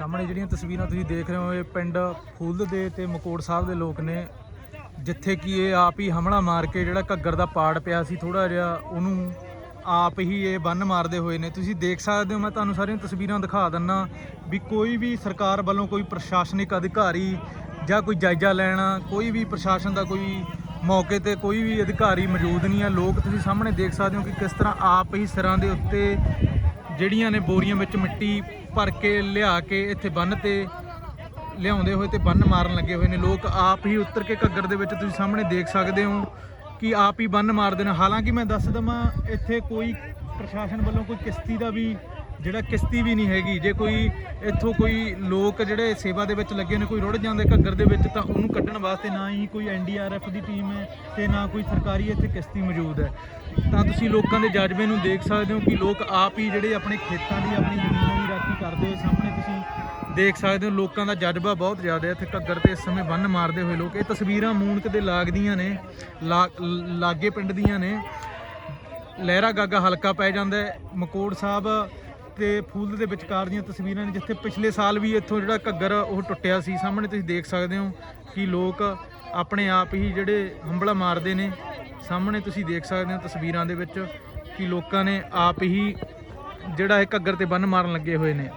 ਸਾਹਮਣੇ ਜਿਹੜੀਆਂ ਤਸਵੀਰਾਂ ਤੁਸੀਂ ਦੇਖ ਰਹੇ ਹੋ, ਇਹ ਪਿੰਡ ਫੂਲ ਦੇ ਤੇ ਮਕੋੜ ਸਾਹਿਬ ਦੇ ਲੋਕ ਨੇ, ਜਿੱਥੇ ਕਿ ਇਹ ਆਪ ਹੀ ਹਮਲਾ ਮਾਰ ਕੇ ਜਿਹੜਾ ਘੱਗਰ ਦਾ ਪਾੜ ਪਿਆ ਸੀ ਥੋੜਾ ਜਿਹਾ ਉਹਨੂੰ ਆਪ ਹੀ ਇਹ ਬੰਨ ਮਾਰਦੇ ਹੋਏ ਨੇ। ਤੁਸੀਂ ਦੇਖ ਸਕਦੇ ਹੋ, ਮੈਂ ਤੁਹਾਨੂੰ ਸਾਰੀਆਂ ਤਸਵੀਰਾਂ ਦਿਖਾ ਦਿੰਨਾ ਵੀ ਕੋਈ ਵੀ ਸਰਕਾਰ ਵੱਲੋਂ ਕੋਈ ਪ੍ਰਸ਼ਾਸਨਿਕ ਅਧਿਕਾਰੀ ਜਾਂ ਕੋਈ ਜਾਇਜ਼ਾ ਲੈਣਾ, ਕੋਈ ਵੀ ਪ੍ਰਸ਼ਾਸਨ ਦਾ ਕੋਈ ਮੌਕੇ ਤੇ ਕੋਈ ਵੀ ਅਧਿਕਾਰੀ ਮੌਜੂਦ ਨਹੀਂ ਹੈ। ਲੋਕ ਤੁਸੀਂ ਸਾਹਮਣੇ ਦੇਖ ਸਕਦੇ ਹੋ ਕਿ ਕਿਸ ਤਰ੍ਹਾਂ ਆਪ ਹੀ ਸਿਰਾਂ ਦੇ ਉੱਤੇ ਜਿਹੜੀਆਂ ਨੇ ਬੋਰੀਆਂ ਵਿੱਚ ਮਿੱਟੀ ਭਰ ਕੇ ਲਿਆ ਕੇ ਇੱਥੇ ਬੰਨ ਤੇ ਲਿਆਉਂਦੇ ਹੋਏ ਤੇ ਬੰਨ ਮਾਰਨ ਲੱਗੇ ਹੋਏ ਨੇ। ਲੋਕ ਆਪ ਹੀ ਉੱਤਰ ਕੇ ਘੱਗਰ ਦੇ ਵਿੱਚ ਤੁਸੀਂ ਸਾਹਮਣੇ ਦੇਖ ਸਕਦੇ ਹੋ ਕਿ ਆਪ ਹੀ ਬੰਨ ਮਾਰਦੇ ਨੇ। ਹਾਲਾਂਕਿ ਮੈਂ ਦੱਸ ਦਵਾਂ, ਇੱਥੇ ਕੋਈ ਪ੍ਰਸ਼ਾਸਨ ਵੱਲੋਂ ਕੋਈ ਕਿਸ਼ਤੀ ਦਾ ਵੀ ਜਿਹੜਾ ਕਿਸ਼ਤੀ ਵੀ ਨਹੀਂ ਹੈਗੀ, ਜੇ ਕੋਈ ਇੱਥੋਂ ਕੋਈ ਲੋਕ ਜਿਹੜੇ ਸੇਵਾ ਦੇ ਵਿੱਚ ਲੱਗੇ ਨੇ, ਕੋਈ ਰੁੜ ਜਾਂਦੇ ਘੱਗਰ ਦੇ ਵਿੱਚ, ਤਾਂ ਉਹਨੂੰ ਕੱਢਣ ਵਾਸਤੇ ਨਾ ਹੀ ਕੋਈ ਐਨਡੀਆਰਐਫ ਦੀ ਟੀਮ ਹੈ ਤੇ ਨਾ ਕੋਈ ਸਰਕਾਰੀ ਇੱਥੇ ਕਿਸ਼ਤੀ ਮੌਜੂਦ ਹੈ। ਤਾਂ ਤੁਸੀਂ ਲੋਕਾਂ ਦੇ ਜਜ਼ਬੇ ਨੂੰ ਦੇਖ ਸਕਦੇ ਹੋ ਕਿ ਲੋਕ ਆਪ ਹੀ ਜਿਹੜੇ ਆਪਣੇ ਖੇਤਾਂ ਦੀ, ਆਪਣੀ ਜ਼ਮੀਨਾਂ ਦੀ ਰਾਖੀ ਕਰਦੇ ਸਾਹਮਣੇ ਤੁਸੀਂ ਦੇਖ ਸਕਦੇ ਹੋ, ਲੋਕਾਂ ਦਾ ਜਜ਼ਬਾ ਬਹੁਤ ਜ਼ਿਆਦਾ ਹੈ। ਇੱਥੇ ਘੱਗਰ ਤੇ ਇਸ ਸਮੇਂ ਬੰਨ ਮਾਰਦੇ ਹੋਏ ਲੋਕ, ਇਹ ਤਸਵੀਰਾਂ ਮੂਨਕ ਦੇ ਲਾਗਦੀਆਂ ਨੇ, ਲਾ- ਲਾਗੇ ਪਿੰਡ ਦੀਆਂ ਨੇ। ਲਹਿਰਾ ਗਾਗਾ ਹਲਕਾ ਪੈ ਜਾਂਦਾ ਮਕੋੜ ਸਾਹਿਬ ਤੇ ਫੂਲ ਦੇ ਵਿਚਕਾਰ ਦੀਆਂ ਤਸਵੀਰਾਂ ਨੇ, ਜਿੱਥੇ ਪਿਛਲੇ ਸਾਲ ਵੀ ਇੱਥੋਂ ਜਿਹੜਾ ਘੱਗਰ ਉਹ ਟੁੱਟਿਆ ਸੀ। ਸਾਹਮਣੇ ਤੁਸੀਂ ਦੇਖ ਸਕਦੇ ਹੋ ਕਿ ਲੋਕ ਆਪਣੇ ਆਪ ਹੀ ਜਿਹੜੇ ਹੰਬਲਾ ਮਾਰਦੇ ਨੇ। ਸਾਹਮਣੇ ਤੁਸੀਂ ਦੇਖ ਸਕਦੇ ਹੋ ਤਸਵੀਰਾਂ ਦੇ ਵਿੱਚ ਕਿ ਲੋਕਾਂ ਨੇ ਆਪ ਹੀ ਜਿਹੜਾ ਇਹ ਘੱਗਰ ਤੇ ਬੰਨ ਮਾਰਨ ਲੱਗੇ ਹੋਏ ਨੇ।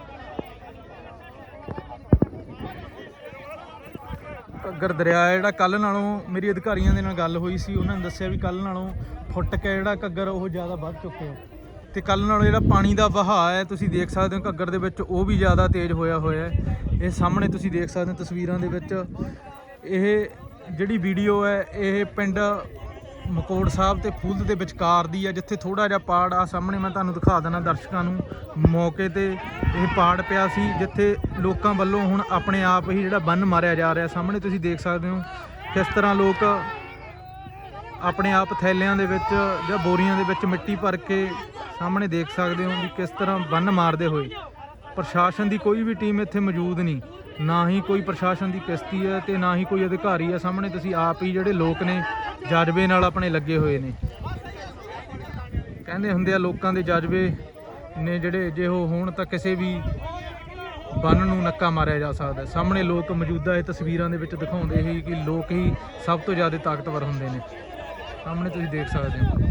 ਘੱਗਰ ਦਰਿਆ ਜਿਹੜਾ ਕੱਲ ਨਾਲੋਂ ਮੇਰੀ ਅਧਿਕਾਰੀਆਂ ਦੇ ਨਾਲ ਗੱਲ ਹੋਈ ਸੀ। ਉਹਨਾਂ ਨੇ ਦੱਸਿਆ ਵੀ ਕੱਲ ਨਾਲੋਂ ਫੁੱਟ ਕੇ ਜਿਹੜਾ ਘੱਗਰ ਉਹ ਜ਼ਿਆਦਾ ਵੱਧ ਚੁੱਕਿਆ। ਤੇ ਕੱਲ ਨਾਲੋਂ ਜਿਹੜਾ ਪਾਣੀ ਦਾ ਵਹਾਅ ਹੈ, ਤੁਸੀਂ ਦੇਖ ਸਕਦੇ ਹੋ ਘੱਗਰ ਦੇ ਵਿੱਚ ਉਹ ਵੀ ਜ਼ਿਆਦਾ ਤੇਜ਼ ਹੋਇਆ ਹੋਇਆ ਹੈ। ਇਹ ਸਾਹਮਣੇ ਤੁਸੀਂ ਦੇਖ ਸਕਦੇ ਹੋ ਤਸਵੀਰਾਂ ਦੇ ਵਿੱਚ। ਇਹ ਜਿਹੜੀ ਵੀਡੀਓ ਹੈ, ਇਹ ਪਿੰਡ ਮਕੋੜ ਸਾਹਿਬ ਤੇ ਫੂਲ ਦੇ ਵਿਚਕਾਰ ਦੀ ਹੈ, ਜਿੱਥੇ ਥੋੜਾ ਜਿਹਾ ਪਾੜ ਆ। ਸਾਹਮਣੇ ਮੈਂ ਤੁਹਾਨੂੰ ਦਿਖਾ ਦਿੰਦਾ ਦਰਸ਼ਕਾਂ ਨੂੰ ਮੌਕੇ ਤੇ ਇਹ ਪਾੜ ਪਿਆ ਸੀ, ਜਿੱਥੇ ਲੋਕਾਂ ਵੱਲੋਂ ਹੁਣ ਆਪਣੇ ਆਪ ਹੀ ਜਿਹੜਾ ਬੰਨ ਮਾਰਿਆ ਜਾ ਰਿਹਾ। ਸਾਹਮਣੇ ਤੁਸੀਂ ਦੇਖ ਸਕਦੇ ਹੋ ਕਿਸ ਤਰ੍ਹਾਂ ਲੋਕ ਆਪਣੇ ਆਪ ਥੈਲਿਆਂ ਦੇ ਵਿੱਚ ਜਾਂ ਬੋਰੀਆਂ ਦੇ ਵਿੱਚ ਮਿੱਟੀ ਭਰ ਕੇ ਸਾਹਮਣੇ ਦੇਖ ਸਕਦੇ ਹੋ ਵੀ ਕਿਸ ਤਰ੍ਹਾਂ ਬੰਨ ਮਾਰਦੇ ਹੋਏ। ਪ੍ਰਸ਼ਾਸਨ ਦੀ ਕੋਈ ਵੀ ਟੀਮ ਇੱਥੇ ਮੌਜੂਦ ਨਹੀਂ। ਨਾ ਹੀ ਕੋਈ ਪ੍ਰਸ਼ਾਸਨ ਦੀ ਕਿਸ਼ਤੀ ਹੈ ਤੇ ਨਾ ਹੀ ਕੋਈ ਅਧਿਕਾਰੀ ਹੈ ਸਾਹਮਣੇ। ਤੁਸੀਂ ਆਪ ਹੀ ਜਿਹੜੇ ਲੋਕ ਨੇ, ਜਜ਼ਬੇ ਨਾਲ ਆਪਣੇ ਲੱਗੇ ਹੋਏ ਨੇ। ਕਹਿੰਦੇ ਹੁੰਦੇ ਆ, ਲੋਕਾਂ ਦੇ ਜਜ਼ਬੇ ਨੇ ਜਿਹੜੇ ਜੇ ਉਹ ਹੋਣ ਤਾਂ ਕਿਸੇ ਵੀ ਬੰਨ ਨੂੰ ਨੱਕਾ ਮਾਰਿਆ ਜਾ ਸਕਦਾ ਸਾਹਮਣੇ ਲੋਕ ਮੌਜੂਦਾ ਇਹ ਤਸਵੀਰਾਂ ਦੇ ਵਿੱਚ ਦਿਖਾਉਂਦੇ ਸੀ ਕਿ ਲੋਕ ਹੀ ਸਭ ਤੋਂ ਜ਼ਿਆਦਾ ਤਾਕਤਵਰ ਹੁੰਦੇ ਨੇ। ਸਾਹਮਣੇ ਤੁਸੀਂ ਦੇਖ ਸਕਦੇ ਹੋ।